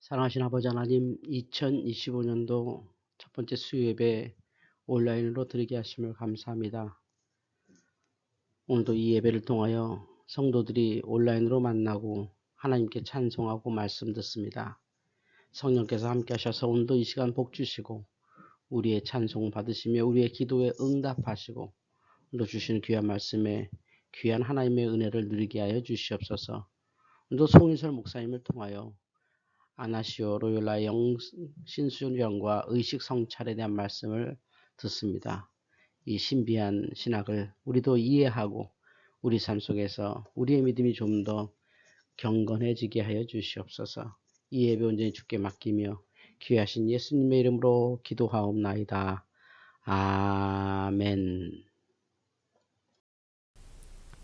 사랑하신 아버지 하나님, 2025년도 첫 번째 수요예배 온라인으로 드리게 하심을 감사합니다. 오늘도 이 예배를 통하여 성도들이 온라인으로 만나고 하나님께 찬송하고 말씀 듣습니다. 성령께서 함께 하셔서 오늘도 이 시간 복 주시고 우리의 찬송 받으시며 우리의 기도에 응답하시고 오늘도 주시는 귀한 말씀에 귀한 하나님의 은혜를 누리게 하여 주시옵소서. 오늘도 송인설 목사님을 통하여 아나시오 로요라 영신수련과 의식 성찰에 대한 말씀을 듣습니다. 이 신비한 신학을 우리도 이해하고 우리 삶 속에서 우리의 믿음이 좀 더 경건해지게 하여 주시옵소서. 이 예배 온전히 주께 맡기며 귀하신 예수님의 이름으로 기도하옵나이다. 아멘.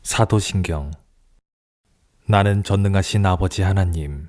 사도신경 나는 전능하신 아버지 하나님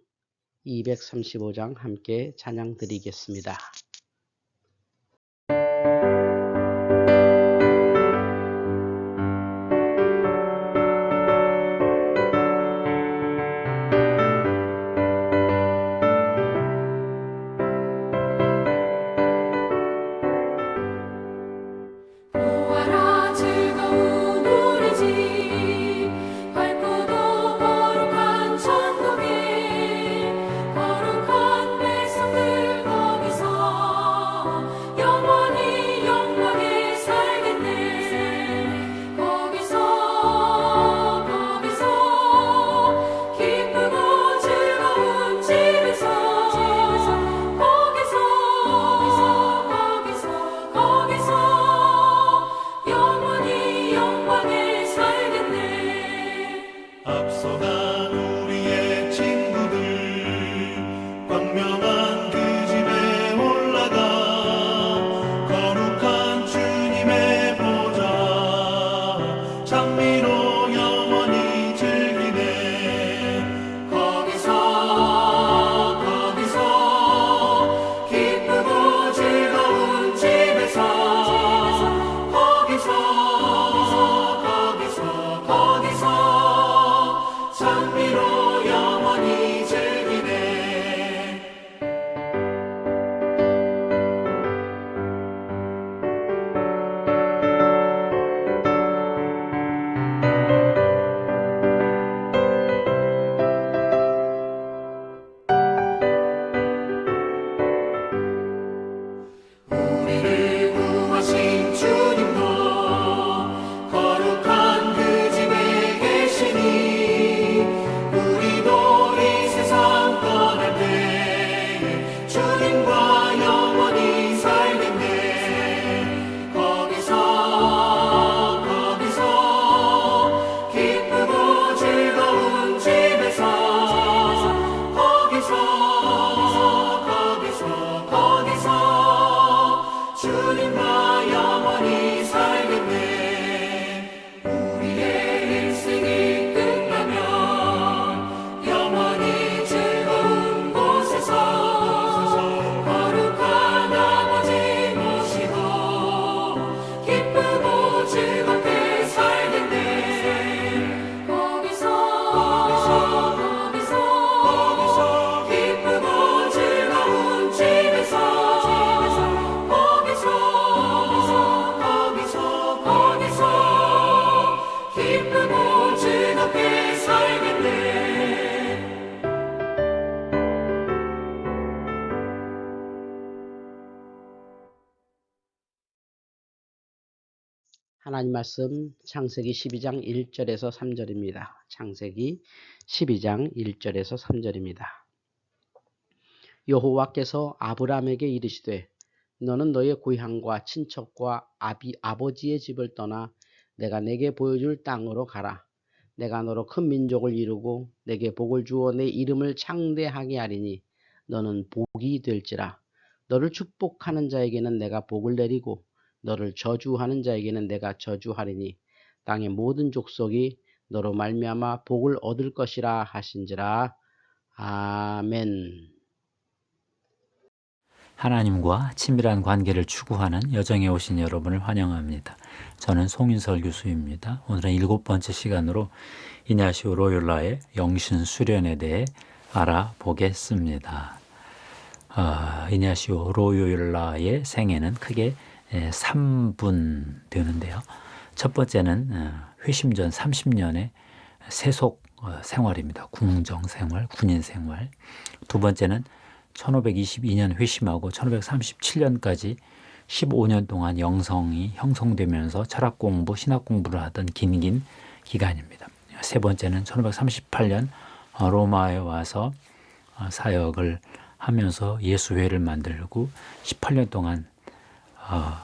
235장 함께 찬양 드리겠습니다. 하나님 말씀 창세기 12장 1절에서 3절입니다. 창세기 12장 1절에서 3절입니다. 여호와께서 아브라함에게 이르시되 너는 너의 고향과 친척과 아비, 아버지의 집을 떠나 내가 내게 보여줄 땅으로 가라. 내가 너로 큰 민족을 이루고 내게 복을 주어 내 이름을 창대하게 하리니 너는 복이 될지라. 너를 축복하는 자에게는 내가 복을 내리고 너를 저주하는 자에게는 내가 저주하리니 땅의 모든 족속이 너로 말미암아 복을 얻을 것이라 하신지라. 아멘. 하나님과 친밀한 관계를 추구하는 여정에 오신 여러분을 환영합니다. 저는 송인설 교수입니다. 오늘은 일곱 번째 시간으로 이냐시오 로율라의 영신 수련에 대해 알아보겠습니다. 아, 이냐시오 로율라의 생애는 크게 3분 되는데요. 첫 번째는 어, 회심 전 30년의 세속 어, 생활입니다. 궁정 생활, 군인 생활. 두 번째는 1522년 회심하고 1537년까지 15년 동안 영성이 형성되면서 철학 공부, 신학 공부를 하던 긴긴 기간입니다. 세 번째는 1538년 로마에 와서 어, 사역을 하면서 예수회를 만들고 18년 동안 어,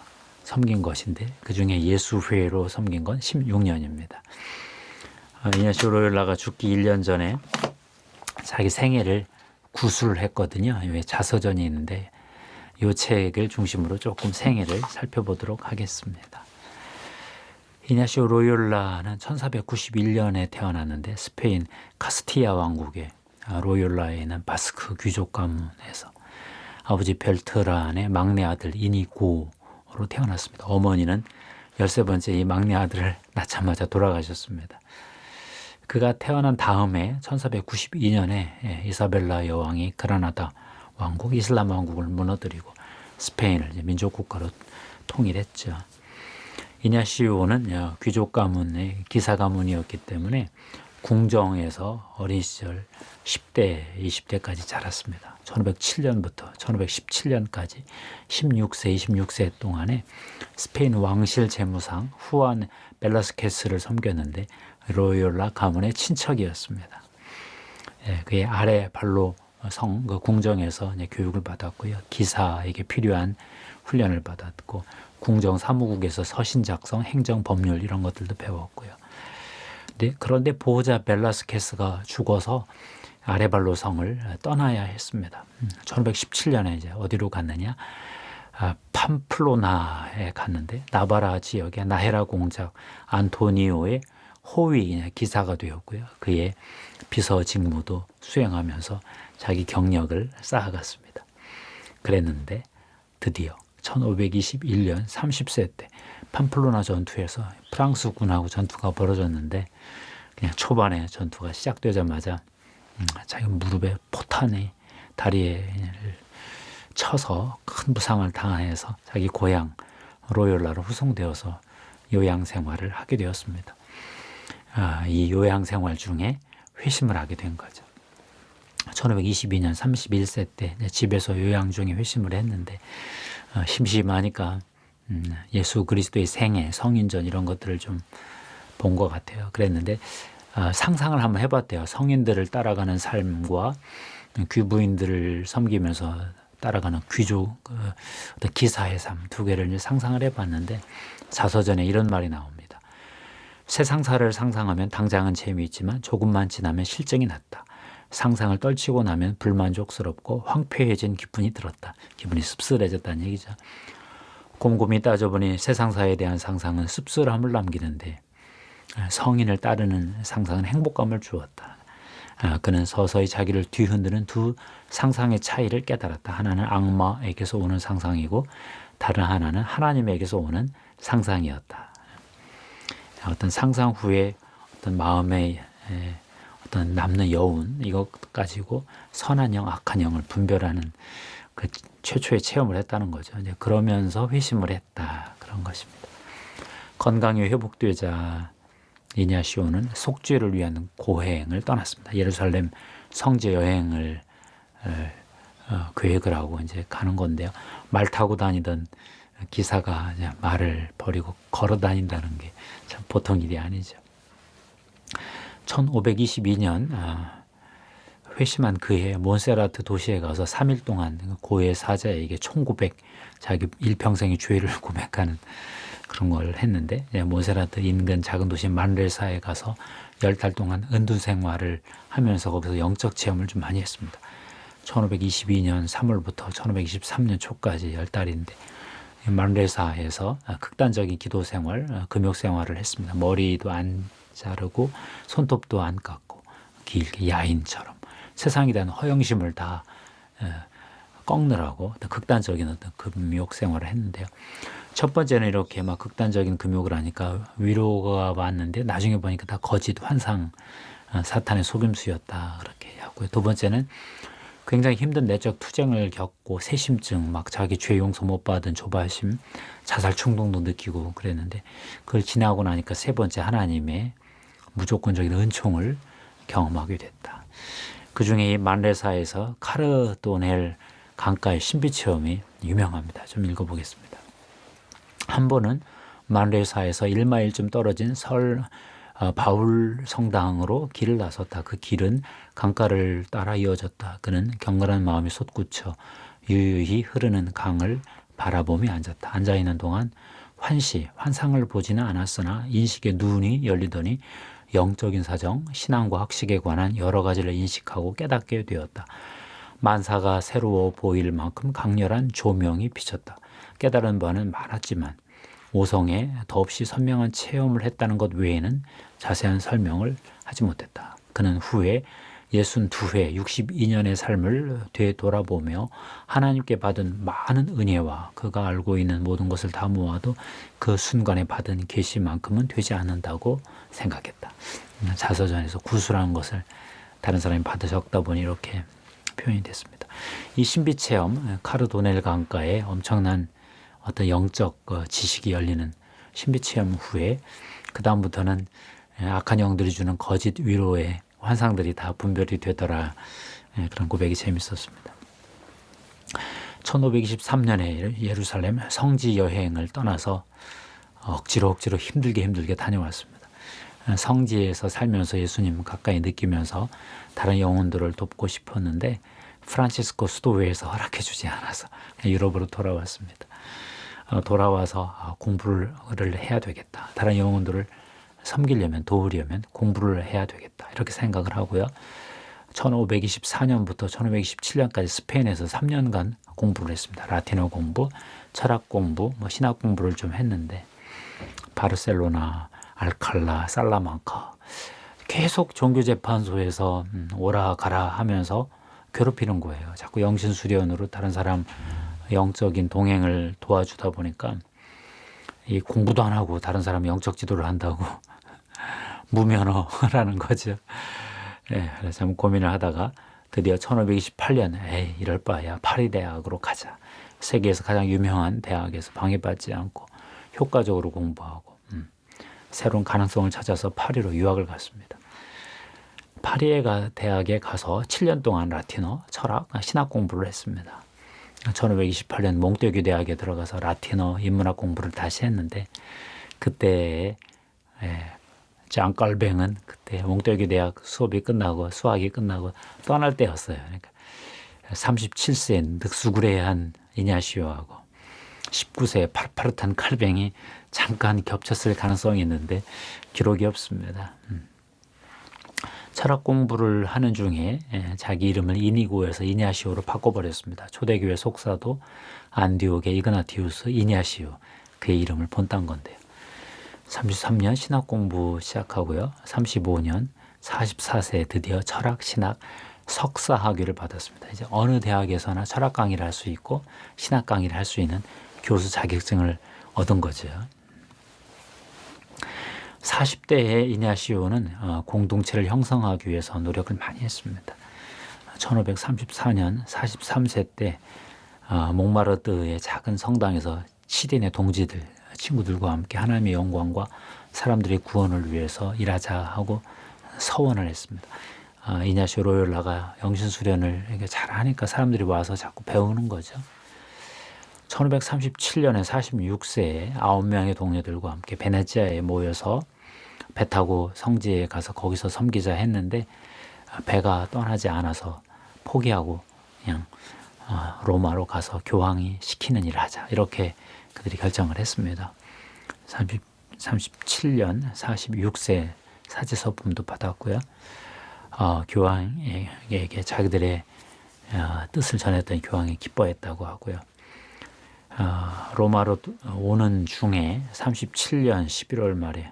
섬긴 것인데 그 중에 예수회로 섬긴 건 16년입니다. 어, 이냐시오 로열라가 죽기 1년 전에 자기 생애를 구술을 했거든요. 왜 자서전이 있는데 이 책을 중심으로 조금 생애를 살펴보도록 하겠습니다. 이냐시오 로열라는 1491년에 태어났는데 스페인 카스티아 왕국의 로열라에 있는 바스크 귀족 가문에서 아버지 벨트란의 막내 아들 이니고로 태어났습니다. 어머니는 13번째 이 막내 아들을 낳자마자 돌아가셨습니다. 그가 태어난 다음에 1492년에 이사벨라 여왕이 그라나다 왕국, 이슬람 왕국을 무너뜨리고 스페인을 민족 국가로 통일했죠. 이냐시오는 귀족 가문의 기사 가문이었기 때문에 궁정에서 어린 시절 10대, 20대까지 자랐습니다. 1507년부터 1517년까지 16세, 26세 동안에 스페인 왕실 재무상 후안 벨라스케스를 섬겼는데 로요라 가문의 친척이었습니다. 예, 그의 아래 발로 성, 그 궁정에서 교육을 받았고요. 기사에게 필요한 훈련을 받았고, 궁정 사무국에서 서신 작성, 행정 법률 이런 것들도 배웠고요. 네, 그런데 보호자 벨라스케스가 죽어서 아레발로 성을 떠나야 했습니다. 1517년에 이제 어디로 갔느냐? 아, 팜플로나에 갔는데 나바라 지역의 나헤라 공작 안토니오의 호위 기사가 되었고요. 그의 비서 직무도 수행하면서 자기 경력을 쌓아갔습니다. 그랬는데 드디어 1521년 30세 때 팜플로나 전투에서 프랑스군하고 전투가 벌어졌는데 그냥 초반에 전투가 시작되자마자 음, 자기 무릎에 포탄이 다리에 쳐서 큰 부상을 당해서 자기 고향 로열라로 후송되어서 요양 생활을 하게 되었습니다. 아, 이 요양 생활 중에 회심을 하게 된 거죠. 1522년 31세 때 집에서 요양 중에 회심을 했는데 어, 심심하니까 음, 예수 그리스도의 생애, 성인전 이런 것들을 좀 본 것 같아요. 그랬는데 어, 상상을 한번 해봤대요. 성인들을 따라가는 삶과 귀부인들을 섬기면서 따라가는 귀족 그 기사의 삶 두 개를 상상을 해봤는데 자서전에 이런 말이 나옵니다. 세상사를 상상하면 당장은 재미있지만 조금만 지나면 실증이 났다. 상상을 떨치고 나면 불만족스럽고 황폐해진 기분이 들었다. 기분이 씁쓸해졌다는 얘기죠. 곰곰이 따져보니 세상사에 대한 상상은 씁쓸함을 남기는데 성인을 따르는 상상은 행복감을 주었다. 아, 그는 서서히 자기를 뒤흔드는 두 상상의 차이를 깨달았다. 하나는 악마에게서 오는 상상이고 다른 하나는 하나님에게서 오는 상상이었다. 어떤 상상 후에 어떤 마음의 어떤 남는 여운 이것 가지고 선한 영, 악한 영을 분별하는 그 최초의 체험을 했다는 거죠. 이제 그러면서 회심을 했다 그런 것입니다. 건강이 회복되자 이냐시오는 속죄를 위한 고행을 떠났습니다. 예루살렘 성제 여행을 어, 계획을 하고 이제 가는 건데요. 말 타고 다니던 기사가 말을 버리고 걸어 다닌다는 게 참 보통 일이 아니죠. 1522년 아, 회심한 그해 몬세라트 도시에 가서 3일 동안 고해 사자에게 총고백 자기 일평생의 죄를 고백하는 그런 걸 했는데 이제 몬세라트 인근 작은 도시 만레사에 가서 열 달 동안 은둔 생활을 하면서 거기서 영적 체험을 좀 많이 했습니다. 1522년 3월부터 1523년 초까지 열 달인데 만레사에서 극단적인 기도 생활, 어, 금욕 생활을 했습니다. 머리도 안 자르고 손톱도 안 깎고 길게 야인처럼 세상에 대한 허영심을 다 어, 꺾느라고 극단적인 어떤 금욕 생활을 했는데요. 첫 번째는 이렇게 막 극단적인 금욕을 하니까 위로가 왔는데 나중에 보니까 다 거짓 환상 어, 사탄의 속임수였다 그렇게 하고요. 두 번째는 굉장히 힘든 내적 투쟁을 겪고 세심증, 막 자기 죄 용서 못 받은 조바심, 자살 충동도 느끼고 그랬는데 그걸 지나고 나니까 세 번째 하나님의 무조건적인 은총을 경험하게 됐다. 그 중에 이 만레사에서 카르도넬 강가의 신비 체험이 유명합니다. 좀 읽어보겠습니다. 한 번은 만레사에서 1마일쯤 떨어진 설 어, 바울 성당으로 길을 나섰다. 그 길은 강가를 따라 이어졌다. 그는 경건한 마음이 솟구쳐 유유히 흐르는 강을 바라보며 앉았다. 앉아 있는 동안 환시, 환상을 보지는 않았으나 인식의 눈이 열리더니 영적인 사정, 신앙과 학식에 관한 여러 가지를 인식하고 깨닫게 되었다. 만사가 새로워 보일 만큼 강렬한 조명이 비쳤다. 깨달은 바는 많았지만 오성에 더없이 선명한 체험을 했다는 것 외에는 자세한 설명을 하지 못했다. 그는 후에 62회 62년의 삶을 되돌아보며 하나님께 받은 많은 은혜와 그가 알고 있는 모든 것을 다 모아도 그 순간에 받은 계시만큼은 되지 않는다고 생각했다. 음, 자서전에서 구수라는 것을 다른 사람이 받아 적다 보니 이렇게 표현이 됐습니다. 이 신비 체험 카르 도넬 강가에 엄청난 어떤 영적 어, 지식이 열리는 신비 체험 후에 그 다음부터는 악한 영들이 주는 거짓 위로의 환상들이 다 분별이 되더라 예, 그런 고백이 재밌었습니다. 1523년에 예루살렘 성지 여행을 떠나서 억지로 억지로 힘들게 힘들게 다녀왔습니다. 성지에서 살면서 예수님 가까이 느끼면서 다른 영혼들을 돕고 싶었는데 프란시스코 수도회에서 허락해 주지 않아서 유럽으로 돌아왔습니다. 어, 돌아와서 아, 공부를 해야 되겠다. 다른 영혼들을 섬기려면 도우려면 공부를 해야 되겠다. 이렇게 생각을 하고요. 1524년부터 1527년까지 스페인에서 3년간 공부를 했습니다. 라틴어 공부, 철학 공부, 뭐 신학 공부를 좀 했는데 바르셀로나, 알칼라, 살라망카 계속 종교재판소에서 음, 오라 가라 하면서 괴롭히는 거예요. 자꾸 영신 수련으로 다른 사람 영적인 동행을 도와주다 보니까 이 공부도 안 하고 다른 사람 영적 지도를 한다고 무면허라는 거죠. 예, 그래서 참 고민을 하다가 드디어 1528년 에이 이럴 바야 파리 대학으로 가자. 세계에서 가장 유명한 대학에서 방해받지 않고 효과적으로 공부하고 음, 새로운 가능성을 찾아서 파리로 유학을 갔습니다. 파리에 가 대학에 가서 7년 동안 라틴어, 철학, 신학 공부를 했습니다. 1528년 몽테규 대학에 들어가서 라틴어 인문학 공부를 다시 했는데 그때 예, 장 깔뱅은 그때 몽테규 대학 수업이 끝나고 수학이 끝나고 떠날 때였어요. 그러니까 37세 늑수구레한 이냐시오하고 19세 파릇파릇한 칼뱅이 잠깐 겹쳤을 가능성이 있는데 기록이 없습니다. 음. 철학 공부를 하는 중에 예, 자기 이름을 이니고에서 이냐시오로 바꿔버렸습니다. 초대교회 속사도 안디옥의 이그나티우스 이냐시오 그의 이름을 본딴 건데요. 33년 신학 공부 시작하고요. 35년 44세에 드디어 철학 신학 석사 학위를 받았습니다. 이제 어느 대학에서나 철학 강의를 할 수 있고 신학 강의를 할 수 있는 교수 자격증을 얻은 거죠. 40대의 이냐시오는 어, 공동체를 형성하기 위해서 노력을 많이 했습니다. 1534년 43세 때 어, 몽마르트의 작은 성당에서 시딘의 동지들, 친구들과 함께 하나님의 영광과 사람들의 구원을 위해서 일하자 하고 서원을 했습니다. 어, 이냐시오 로열라가 영신 수련을 잘 하니까 사람들이 와서 자꾸 배우는 거죠. 1537년에 46세에 9명의 동료들과 함께 베네치아에 모여서 배 타고 성지에 가서 거기서 섬기자 했는데 배가 떠나지 않아서 포기하고 그냥 어, 로마로 가서 교황이 시키는 일을 하자 이렇게 그들이 결정을 했습니다. 30, 37년 46세 사제 서품도 받았고요. 어, 교황에게 자기들의 어, 뜻을 전했던 교황이 기뻐했다고 하고요. 어, 로마로 오는 중에 37년 11월 말에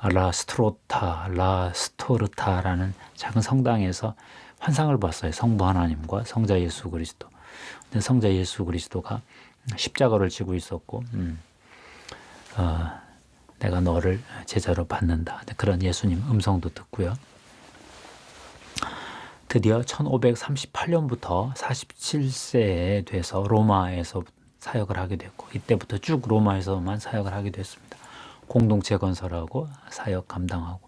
라스트로타, 라스토르타라는 작은 성당에서 환상을 봤어요. 성부 하나님과 성자 예수 그리스도. 근데 성자 예수 그리스도가 십자가를 지고 있었고, 음, 어, 내가 너를 제자로 받는다. 그런 예수님 음성도 듣고요. 드디어 1538년부터 47세에 돼서 로마에서 사역을 하게 됐고 이때부터 쭉 로마에서만 사역을 하게 됐습니다. 공동체 건설하고 사역 감당하고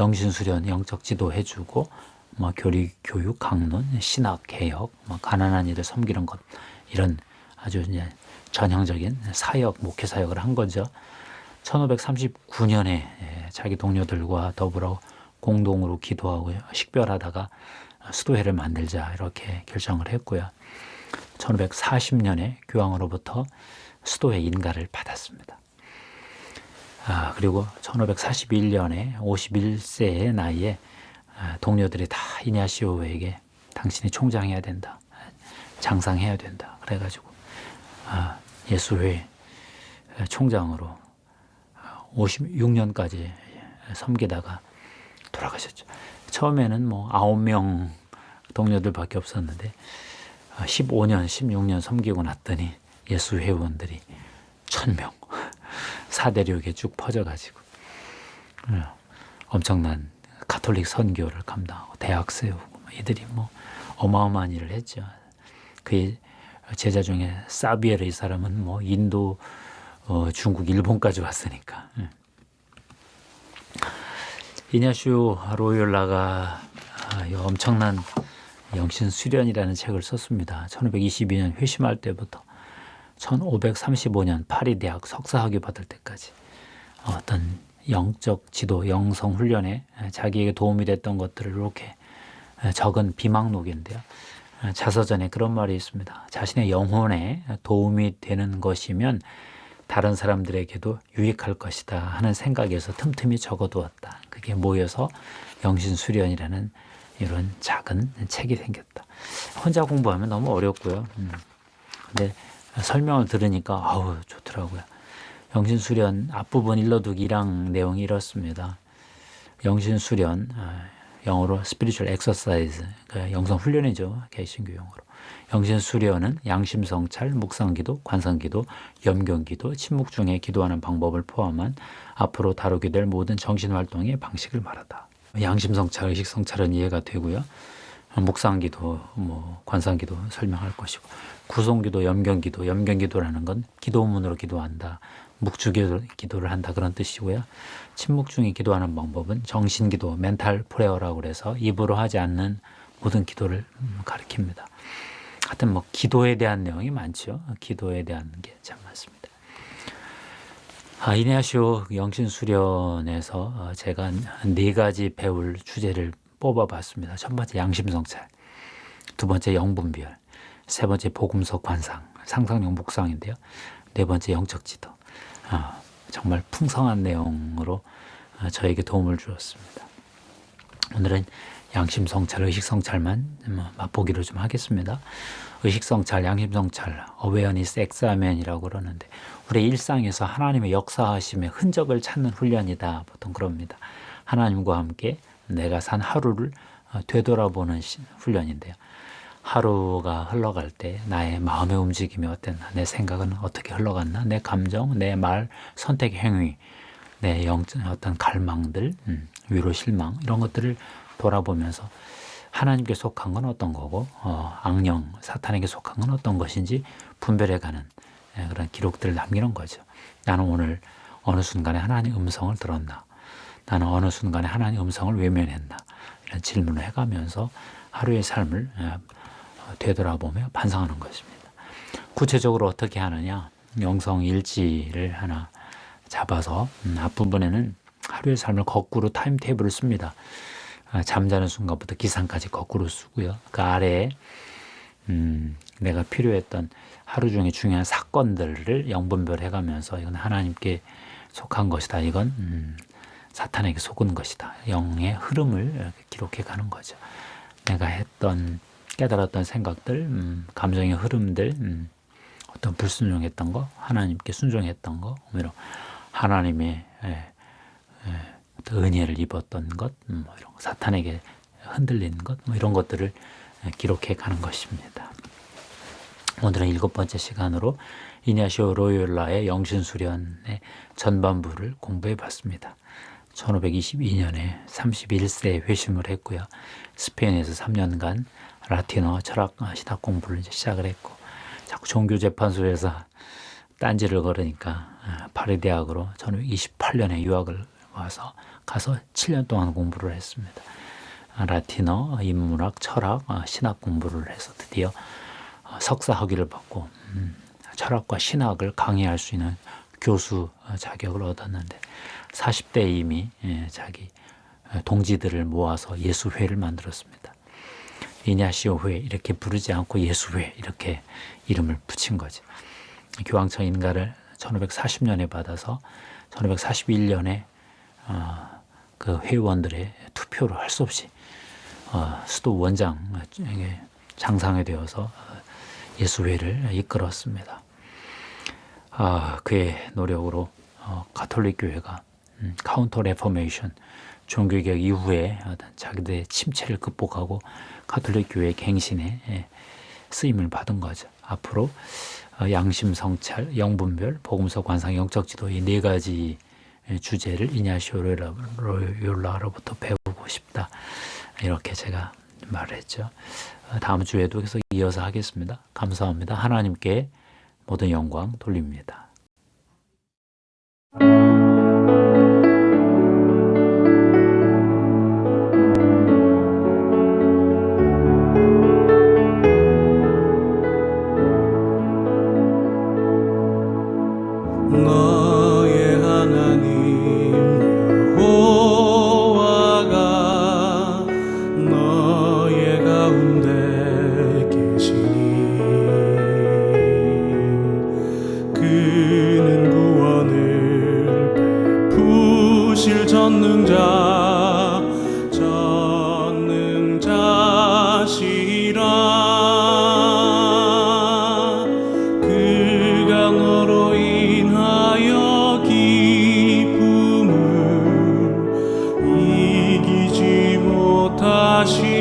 영신 수련 영적 지도 해주고 뭐 교리 교육 강론 신학 개혁 뭐 가난한 이들 섬기는 것 이런 아주 이제 전형적인 사역 목회 사역을 한 거죠. 1539년에 예, 자기 동료들과 더불어 공동으로 기도하고 식별하다가 수도회를 만들자 이렇게 결정을 했고요. 1540년에 교황으로부터 수도회 인가를 받았습니다. 아, 그리고 1541년에 51세의 나이에 아, 동료들이 다 이냐시오에게 당신이 총장해야 된다. 장상해야 된다. 그래가지고 아, 예수회 총장으로 56년까지 섬기다가 돌아가셨죠. 처음에는 뭐 아홉 명 동료들밖에 없었는데 15년, 16년 섬기고 났더니 예수 회원들이 천명 사대륙에 쭉 퍼져가지고 어, 엄청난 가톨릭 선교를 감당하고 대학 세우고 뭐 이들이 뭐 어마어마한 일을 했죠. 그 제자 중에 이 사람은 뭐 인도, 어, 중국, 일본까지 왔으니까. 예. 이냐슈 로율라가 아, 이 엄청난 영신 수련이라는 책을 썼습니다. 1522년 회심할 때부터 1535년 파리 대학 석사학위 받을 때까지 어떤 영적 지도, 영성 훈련에 자기에게 도움이 됐던 것들을 이렇게 적은 비망록인데요. 자서전에 그런 말이 있습니다. 자신의 영혼에 도움이 되는 것이면 다른 사람들에게도 유익할 것이다 하는 생각에서 틈틈이 적어두었다. 그게 모여서 영신수련이라는 이런 작은 책이 생겼다. 혼자 공부하면 너무 어렵고요. 음. 근데 설명을 들으니까 아우 좋더라고요. 영신 수련 앞부분 일러두기 1항 내용이 이렇습니다. 영신 수련 아, 영어로 spiritual exercise 그 영성 훈련이죠 개신교 용어로 영신 수련은 양심 성찰, 묵상 기도, 관상 기도, 염경 기도, 침묵 중에 기도하는 방법을 포함한 앞으로 다루게 될 모든 정신 활동의 방식을 말하다. 양심 성찰, 의식 성찰은 이해가 되고요. 묵상기도, 뭐 관상기도 설명할 것이고 구송기도, 염경기도, 염경기도라는 건 기도문으로 기도한다. 묵주기도를 한다 그런 뜻이고요. 침묵 중에 기도하는 방법은 정신기도, 멘탈 프레어라고 그래서 입으로 하지 않는 모든 기도를 가리킵니다. 하여튼 뭐 기도에 대한 내용이 많죠. 기도에 대한 게 참 많습니다. 아, 이네아쇼 영신 수련에서 어, 제가 네 가지 배울 주제를 뽑아봤습니다. 첫 번째 양심성찰, 두 번째 영분별, 세 번째 복음서 관상, 상상용 묵상인데요. 네 번째 영적 지도. 아, 정말 풍성한 내용으로 아, 저에게 도움을 주었습니다. 오늘은 양심 성찰, 의식 성찰만 뭐 맛보기로 좀 하겠습니다. 의식 성찰, 양심 성찰, 어웨어니스 엑사멘이라고 그러는데 우리 일상에서 하나님의 역사하심의 흔적을 찾는 훈련이다. 보통 그럽니다. 하나님과 함께 내가 산 하루를 어, 되돌아보는 훈련인데요. 하루가 흘러갈 때 나의 마음의 움직임이 어땠나, 내 생각은 어떻게 흘러갔나, 내 감정, 내 말, 선택, 행위, 내 영, 어떤 갈망들, 음, 위로, 실망 이런 것들을 돌아보면서 하나님께 속한 건 어떤 거고 어, 악령, 사탄에게 속한 건 어떤 것인지 분별해가는 예, 그런 기록들을 남기는 거죠. 나는 오늘 어느 순간에 하나님 음성을 들었나, 나는 어느 순간에 하나님 음성을 외면했나 이런 질문을 해가면서 하루의 삶을 예, 되돌아보며 반성하는 것입니다. 구체적으로 어떻게 하느냐? 영성 일지를 하나 잡아서 음, 앞부분에는 하루의 삶을 거꾸로 타임테이블을 씁니다. 아, 잠자는 순간부터 기상까지 거꾸로 쓰고요. 그 아래에 음, 내가 필요했던 하루 중에 중요한 사건들을 영분별 해가면서 이건 하나님께 속한 것이다. 이건 음, 사탄에게 속은 것이다. 영의 흐름을 기록해 가는 거죠. 내가 했던 깨달았던 생각들, 음, 감정의 흐름들, 음, 어떤 불순종했던 거, 하나님께 순종했던 거, 뭐 이런 하나님의 예, 예, 은혜를 입었던 것, 음, 뭐 이런 거, 사탄에게 흔들린 것, 뭐 이런 것들을 예, 기록해 가는 것입니다. 오늘은 일곱 번째 시간으로 이냐시오 로요라의 영신수련의 전반부를 공부해 봤습니다. 1522년에 31세에 회심을 했고요. 스페인에서 3년간 라틴어 철학 아, 신학 공부를 시작을 했고 자꾸 종교 재판소에서 딴지를 걸으니까 아, 파리 대학으로 1928년에 유학을 와서 가서 7년 동안 공부를 했습니다. 아, 라틴어, 인문학, 철학, 아, 신학 공부를 해서 드디어 어, 석사 학위를 받고 음, 철학과 신학을 강의할 수 있는 교수 어, 자격을 얻었는데 40대 이미 예, 자기 어, 동지들을 모아서 예수회를 만들었습니다. 이냐시오회 이렇게 부르지 않고 예수회 이렇게 이름을 붙인 거죠. 교황청 인가를 1540년에 받아서 1541년에 어, 그 회원들의 투표를 할수 없이 어, 수도 원장에게 장상이 되어서 어, 예수회를 이끌었습니다. 아, 그의 노력으로 어, 가톨릭 교회가 음, 카운터 레포메이션 종교개혁 이후에 자기들의 침체를 극복하고 가톨릭 교회의 갱신에 예, 쓰임을 받은 거죠. 앞으로 어, 양심 성찰, 영분별, 복음서 관상 영적 지도 이 네 가지 예, 주제를 이냐시오 로요라로부터 배우고 싶다. 이렇게 제가 말했죠. 어, 다음 주에도 계속 이어서 하겠습니다. 감사합니다. 하나님께 모든 영광 돌립니다. 다시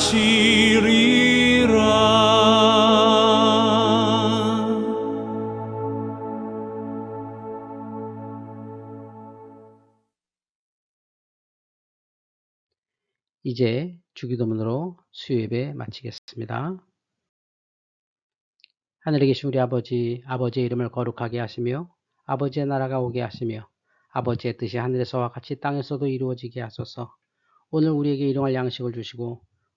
하시리라 이제 주기도문으로 수요예배 마치겠습니다. 하늘에 계신 우리 아버지, 아버지의 이름을 거룩하게 하시며 아버지의 나라가 오게 하시며 아버지의 뜻이 하늘에서와 같이 땅에서도 이루어지게 하소서. 오늘 우리에게 일용할 양식을 주시고